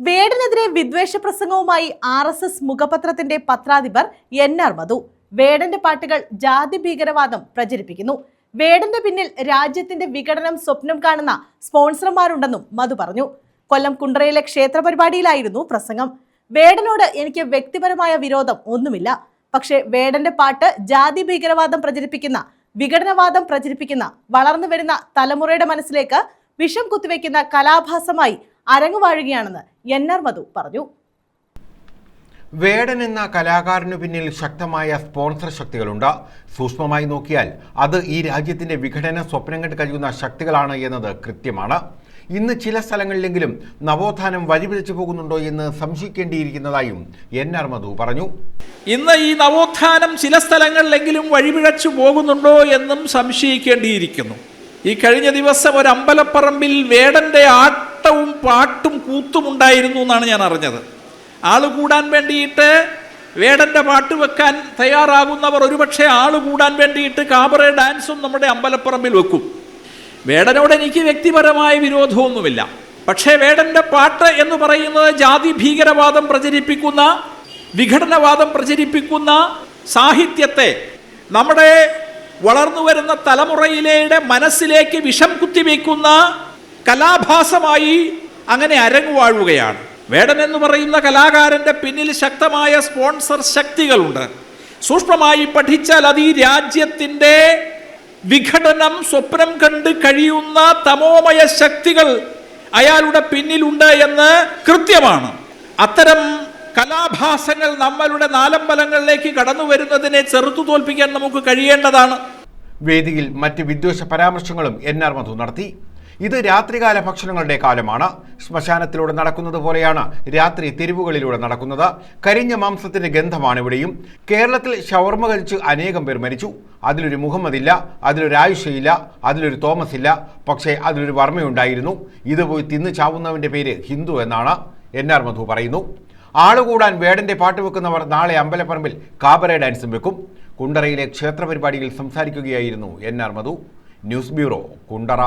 വേടനെതിരെ വിദ്വേഷ പ്രസംഗവുമായി R S S മുഖപത്രത്തിന്റെ പത്രാധിപർ എൻ ആർ മധു. വേടന്റെ പാട്ടുകൾ ജാതി ഭീകരവാദം പ്രചരിപ്പിക്കുന്നു. വേടന്റെ പിന്നിൽ രാജ്യത്തിന്റെ വിഘടനം സ്വപ്നം കാണുന്ന സ്പോൺസർമാരുണ്ടെന്നും മധു പറഞ്ഞു. കൊല്ലം കുണ്ടറയിലെ ക്ഷേത്ര പരിപാടിയിലായിരുന്നു പ്രസംഗം. വേടനോട് എനിക്ക് വ്യക്തിപരമായ വിരോധം ഒന്നുമില്ല. പക്ഷേ വേടന്റെ പാട്ട് ജാതി ഭീകരവാദം പ്രചരിപ്പിക്കുന്ന വിഘടനവാദം പ്രചരിപ്പിക്കുന്ന വളർന്നു വരുന്ന തലമുറയുടെ മനസ്സിലേക്ക് വിഷം കുത്തിവെക്കുന്ന കലാഭാസമായി അരങ്ങുവാഴുകയാണെന്ന് എൻ ആർ മധു പറഞ്ഞു. വേടൻ എന്ന കലാകാരനു പിന്നിൽ ശക്തമായ സ്പോൺസർ ശക്തികളുണ്ട്. സൂക്ഷ്മമായി നോക്കിയാൽ അത് ഈ രാജ്യത്തിന്റെ വിഘടന സ്വപ്നം കണ്ട് കഴിയുന്ന ശക്തികളാണ് എന്നത് കൃത്യമാണ്. ഇന്ന് ചില സ്ഥലങ്ങളിലെങ്കിലും നവോത്ഥാനം വഴിപിഴച്ചു പോകുന്നുണ്ടോ എന്ന് സംശയിക്കേണ്ടിയിരിക്കുന്നതായും എൻ ആർ മധു പറഞ്ഞു. ഇന്ന് ഈ നവോത്ഥാനം ചില സ്ഥലങ്ങളിലെങ്കിലും വഴിപിഴച്ചു പോകുന്നുണ്ടോ എന്നും സംശയിക്കേണ്ടിയിരിക്കുന്നു. ഈ കഴിഞ്ഞ ദിവസം ഒരു അമ്പലപ്പറമ്പിൽ വേടന്റെ ആട്ടവും പാട്ടും കൂത്തും ഉണ്ടായിരുന്നു എന്നാണ് ഞാൻ അറിഞ്ഞത്. ആൾ കൂടാൻ വേണ്ടിയിട്ട് വേടന്റെ പാട്ട് വെക്കാൻ തയ്യാറാകുന്നവർ ഒരുപക്ഷെ ആൾ കൂടാൻ വേണ്ടിയിട്ട് കാബറെ ഡാൻസും നമ്മുടെ അമ്പലപ്പറമ്പിൽ വെക്കും. വേടനോട് എനിക്ക് വ്യക്തിപരമായ വിരോധമൊന്നുമില്ല. പക്ഷേ വേടന്റെ പാട്ട് എന്ന് പറയുന്നത് ജാതി ഭീകരവാദം പ്രചരിപ്പിക്കുന്ന വിഘടനവാദം പ്രചരിപ്പിക്കുന്ന സാഹിത്യത്തെ നമ്മുടെ വളർന്നു വരുന്ന തലമുറയിലെ മനസ്സിലേക്ക് വിഷം കുത്തിവെക്കുന്ന കലാഭാസമായി അങ്ങനെ അരങ്ങുവാഴുകയാണ്. വേടൻ എന്ന് പറയുന്ന കലാകാരന്റെ പിന്നിൽ ശക്തമായ സ്പോൺസർ ശക്തികളുണ്ട്. സൂക്ഷ്മമായി പഠിച്ചാൽ അത് ഈ രാജ്യത്തിന്റെ വിഘടനം സ്വപ്നം കണ്ട് കഴിയുന്ന തമോമയ ശക്തികൾ അയാളുടെ പിന്നിലുണ്ട് എന്ന് കൃത്യമാണ്. അത്തരം കലാഭാസങ്ങൾ നമ്മളുടെ നാലമ്പലങ്ങളിലേക്ക് കടന്നു വരുന്നതിനെ ചെറുത്തു തോൽപ്പിക്കാൻ നമുക്ക് കഴിയേണ്ടതാണ്. വേദിയിൽ മറ്റ് വിദ്വേഷ പരാമർശങ്ങളും എൻ ആർ മധു നടത്തി. ഇത് രാത്രികാല ഭക്ഷണങ്ങളുടെ കാലമാണ്. ശ്മശാനത്തിലൂടെ നടക്കുന്നത് പോലെയാണ് രാത്രി തെരുവുകളിലൂടെ നടക്കുന്നത്. കരിഞ്ഞ മാംസത്തിന്റെ ഗന്ധമാണ് ഇവിടെയും. കേരളത്തിൽ ഷവർമ കഴിച്ച് അനേകം പേർ മരിച്ചു. അതിലൊരു മുഹമ്മദില്ല അതിലൊരു ആയുഷയില്ല അതിലൊരു തോമസ് ഇല്ല പക്ഷേ അതിലൊരു വർമ്മയുണ്ടായിരുന്നു. ഇത് പോയി തിന്നു ചാവുന്നവന്റെ പേര് ഹിന്ദു എന്നാണ് എൻ ആർ മധു പറയുന്നു. ആളുകൂടാൻ വേടന്റെ പാട്ട് വെക്കുന്നവർ നാളെ അമ്പലപ്പറമ്പിൽ കാബറെ ഡാൻസും വെക്കും. കുണ്ടറയിലെ ക്ഷേത്ര പരിപാടിയിൽ സംസാരിക്കുകയായിരുന്നു N R Madhu. News bureau Kundara.